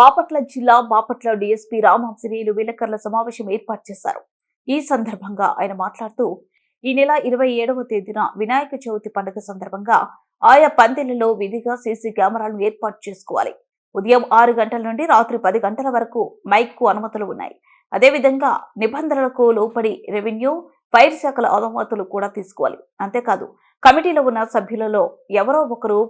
బాపట్ల జిల్లా బాపట్ల డీఎస్పీ రామాంజనేయులు విలేకరుల సమావేశం ఏర్పాటు చేశారు. ఈ సందర్భంగా ఆయన మాట్లాడుతూ ఈ నెల ఇరవై ఏడవ తేదీన వినాయక చవితి పండుగ సందర్భంగా ఆయా పందిళ్ళలో విధిగా సీసీ కెమెరాలను ఏర్పాటు చేసుకోవాలి. ఉదయం ఆరు గంటల నుండి రాత్రి పది గంటల వరకు మైక్కు అనుమతులు ఉన్నాయి. అదేవిధంగా నిబంధనలకు లోపడి రెవెన్యూ ఫైర్ శాఖల అనుమతులు కూడా తీసుకోవాలి. అంతేకాదు కమిటీలో ఉన్న సభ్యులలో ఎవరో ఒకరు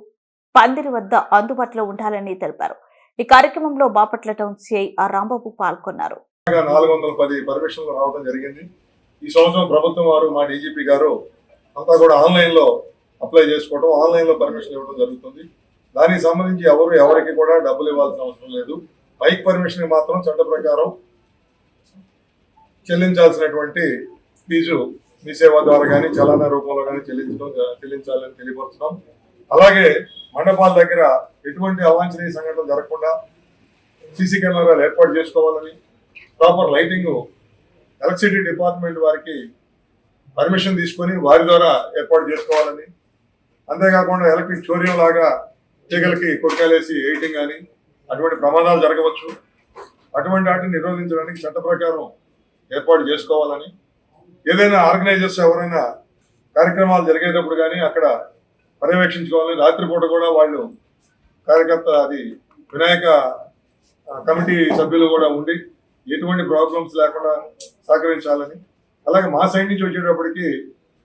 పందిరి వద్ద అందుబాటులో ఉండాలని తెలిపారు. ఈ కార్యక్రమంలో Bapatla town CI R Rambabu పాల్గొన్నారు. నాలుగు వందల పది పర్మిషన్లు రావడం జరిగింది. ఈ సంవత్సరం ప్రభుత్వం వారు మా డీజీపీ గారు అంతా కూడా ఆన్లైన్లో అప్లై చేసుకోవడం ఆన్లైన్లో పర్మిషన్ ఇవ్వడం జరుగుతుంది. దానికి సంబంధించి ఎవరు ఎవరికి కూడా డబ్బులు ఇవ్వాల్సిన అవసరం లేదు. బైక్ పర్మిషన్ మాత్రం చట్ట ప్రకారం చెల్లించాల్సినటువంటి ఫీజు మీ సేవ ద్వారా కానీ చలానా రూపంలో కానీ చెల్లించడం చెల్లించాలని తెలియపరుస్తున్నాం. అలాగే మండపాల దగ్గర ఎటువంటి అవాంఛనీయ సంఘటనలు జరగకుండా సీసీ కెమెరాలు ఏర్పాటు చేసుకోవాలని ప్రాపర్ లైటింగ్ ఎలక్ట్రిసిటీ డిపార్ట్మెంట్ వారికి పర్మిషన్ తీసుకొని వారి ద్వారా ఏర్పాటు చేసుకోవాలని. అంతేకాకుండా ఎలక్ట్రిక్ చోర్యం లాగా తీగలకి కొట్టాలేసి వేయటం కానీ అటువంటి ప్రమాదాలు జరగవచ్చు. అటువంటి వాటిని నిరోధించడానికి చట్ట ప్రకారం ఏర్పాటు చేసుకోవాలని. ఏదైనా ఆర్గనైజర్స్ ఎవరైనా కార్యక్రమాలు జరిగేటప్పుడు కానీ అక్కడ పర్యవేక్షించుకోవాలి. రాత్రిపూట కూడా వాళ్ళు కార్యకర్త అది వినాయక కమిటీ సభ్యులు కూడా ఉండి ఎటువంటి ప్రాబ్లమ్స్ లేకుండా సహకరించాలని. అలాగే మా సైడ్ నుంచి వచ్చేటప్పటికి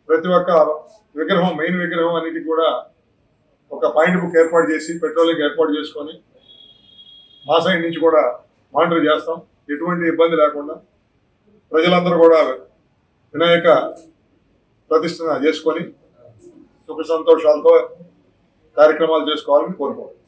ప్రతి ఒక్క విగ్రహం మెయిన్ విగ్రహం అనేది కూడా ఒక పాయింట్ బుక్ ఏర్పాటు చేసి పెట్రోలింగ్ ఏర్పాటు చేసుకొని మా సైడ్ నుంచి కూడా మానిటర్ చేస్తాం. ఎటువంటి ఇబ్బంది లేకుండా ప్రజలందరూ కూడా వినాయక ప్రతిష్టన చేసుకొని సుఖ సంతోషాలతో కార్యక్రమాలు చేసుకోవాలని కోరుకుంటున్నాం